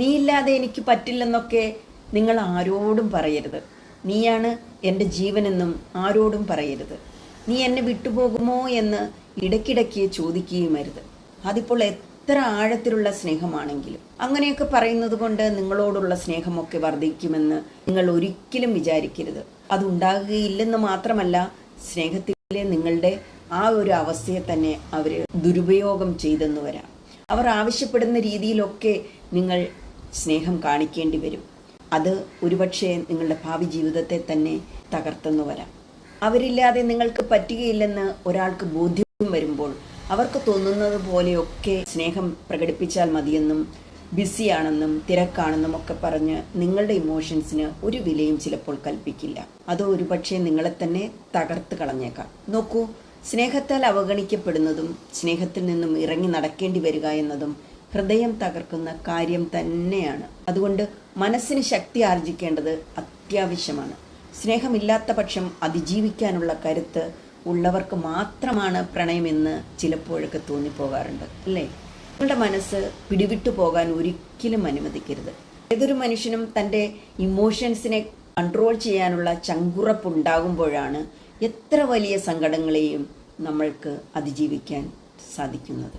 നീയില്ലാതെ എനിക്ക് പറ്റില്ലെന്നൊക്കെ നിങ്ങൾ ആരോടും പറയരുത്. നീയാണ് എന്റെ ജീവനെന്നും ആരോടും പറയരുത്. നീ എന്നെ വിട്ടുപോകുമോ എന്ന് ഇടയ്ക്കിടയ്ക്ക് ചോദിക്കുകയും അരുത്. അതിപ്പോൾ എത്ര ആഴത്തിലുള്ള സ്നേഹമാണെങ്കിലും. അങ്ങനെയൊക്കെ പറയുന്നത് കൊണ്ട് നിങ്ങളോടുള്ള സ്നേഹമൊക്കെ വർദ്ധിക്കുമെന്ന് നിങ്ങൾ ഒരിക്കലും വിചാരിക്കരുത്. അതുണ്ടാകുകയില്ലെന്ന് മാത്രമല്ല സ്നേഹത്തിലെ നിങ്ങളുടെ ആ ഒരു അവസ്ഥയെ തന്നെ അവർ ദുരുപയോഗം ചെയ്തെന്ന് വരാം. അവർ ആവശ്യപ്പെടുന്ന രീതിയിലൊക്കെ നിങ്ങൾ സ്നേഹം കാണിക്കേണ്ടി വരും. അത് ഒരുപക്ഷെ നിങ്ങളുടെ ഭാവി ജീവിതത്തെ തന്നെ തകർത്തെന്ന് വരാം. അവരില്ലാതെ നിങ്ങൾക്ക് പറ്റുകയില്ലെന്ന് ഒരാൾക്ക് ബോധ്യം വരുമ്പോൾ അവർക്ക് തോന്നുന്നത് പോലെയൊക്കെ സ്നേഹം പ്രകടിപ്പിച്ചാൽ മതിയെന്നും ബിസിയാണെന്നും തിരക്കാണെന്നും ഒക്കെ പറഞ്ഞ് നിങ്ങളുടെ ഇമോഷൻസിന് ഒരു വിലയും ചിലപ്പോൾ കൽപ്പിക്കില്ല. അത് ഒരുപക്ഷെ നിങ്ങളെ തന്നെ തകർത്ത് കളഞ്ഞേക്കാം. നോക്കൂ സ്നേഹത്താൽ അവഗണിക്കപ്പെടുന്നതും സ്നേഹത്തിൽ നിന്നും ഇറങ്ങി നടക്കേണ്ടി വരിക എന്നതും ഹൃദയം തകർക്കുന്ന കാര്യം തന്നെയാണ്. അതുകൊണ്ട് മനസ്സിന് ശക്തി ആർജിക്കേണ്ടത് അത്യാവശ്യമാണ്. സ്നേഹമില്ലാത്ത പക്ഷം അതിജീവിക്കാനുള്ള കരുത്ത് ഉള്ളവർക്ക് മാത്രമാണ് പ്രണയമെന്ന് ചിലപ്പോഴൊക്കെ തോന്നിപ്പോകാറുണ്ട് അല്ലേ? നിങ്ങളുടെ മനസ്സ് പിടിവിട്ടു പോകാൻ ഒരിക്കലും അനുവദിക്കരുത്. ഏതൊരു മനുഷ്യനും തന്റെ ഇമോഷൻസിനെ കൺട്രോൾ ചെയ്യാനുള്ള ചങ്കുറപ്പുണ്ടാകുമ്പോഴാണ് എത്ര വലിയ സങ്കടങ്ങളെയും നമ്മൾക്ക് അതിജീവിക്കാൻ സാധിക്കുന്നത്.